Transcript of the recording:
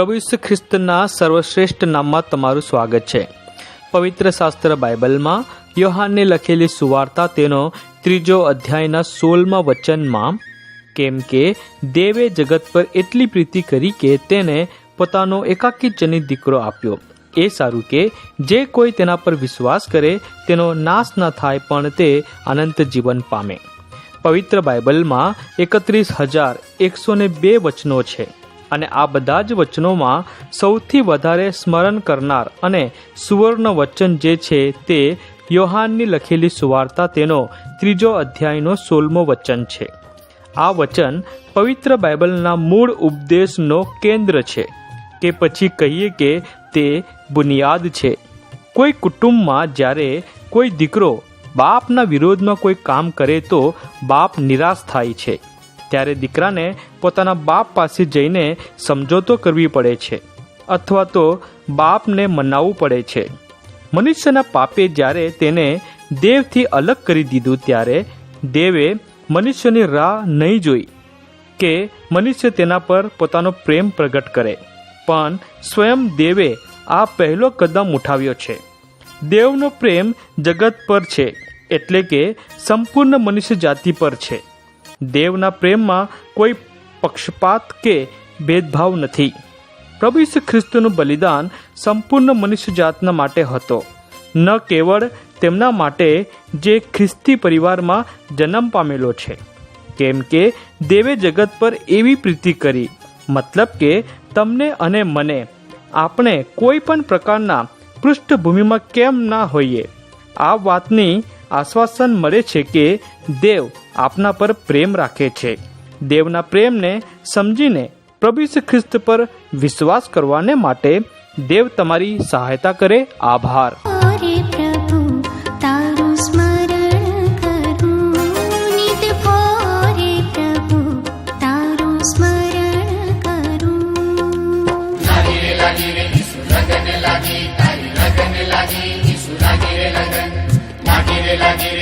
પ્રભુ ઈસુ ખ્રિસ્તના સર્વશ્રેષ્ઠ નામમાં તમારું સ્વાગત છે. પવિત્ર શાસ્ત્ર બાઇબલમાં યોહાનને લખેલી સુવાર્તા તેનો ત્રીજો અધ્યાયના સોળમા વચનમાં કેમ કે દેવે જગત પર એટલી પ્રીતિ કરી કે તેને પોતાનો એકાકી જનિત દીકરો આપ્યો. એ સારું કે જે કોઈ તેના પર વિશ્વાસ કરે તેનો નાશ ન થાય પણ તે અનંત જીવન પામે. પવિત્ર બાઇબલમાં એકત્રીસ હજાર એકસો ને બે વચનો છે. અને આ બધા જ વચનોમાં સૌથી વધારે સ્મરણ કરનાર અને સુવર્ણ વચન જે છે તે યોહાનની લખેલી સુવાર્તા તેનો ત્રીજો અધ્યાયનો સોળમો વચન છે. આ વચન પવિત્ર બાઇબલના મૂળ ઉપદેશનો કેન્દ્ર છે કે પછી કહીએ કે તે બુનિયાદ છે. કોઈ કુટુંબમાં જ્યારે કોઈ દીકરો બાપના વિરોધમાં કોઈ કામ કરે તો બાપ નિરાશ થાય છે. ત્યારે દીકરાને પોતાના બાપ પાસે જઈને સમજોતો કરવી પડે છે, અથવા તો બાપને મનાવવું પડે છે. મનુષ્યના પાપે જ્યારે તેને દેવથી અલગ કરી દીધું, ત્યારે દેવે મનુષ્યની રાહ નહીં જોઈ કે મનુષ્ય તેના પર પોતાનો પ્રેમ પ્રગટ કરે. પણ સ્વયં દેવે આ પહેલો કદમ ઉઠાવ્યો છે. દેવનો પ્રેમ જગત પર છે, એટલે કે સંપૂર્ણ મનુષ્ય જાતિ પર છે. દેવના પ્રેમમાં કોઈ પક્ષપાત કે ભેદભાવ નથી. પ્રભુ ઈસુ ખ્રિસ્તનું બલિદાન સંપૂર્ણ મનુષ્ય જાતના માટે હતો. ન કેવળ તેમના માટે જે ખ્રિસ્તી પરિવારમાં જન્મ પામેલો છે. કેમ કે દેવે જગત પર એવી પ્રીતિ કરી. મતલબ કે તમને અને મને. આપણે કોઈ પણ પ્રકારના પૃષ્ઠભૂમિમાં કેમ ના હોઈએ. આ વાતની આશ્વાસન મળે છે કે દેવ આપના પર પ્રેમ રાખે છે દેવના પ્રેમને સમજીને પ્રભુ ખ્રિસ્ત પર વિશ્વાસ કરવાને માટે દેવ તમારી સહાયતા કરે આભાર લાગી રે લગન લાગી રે લગન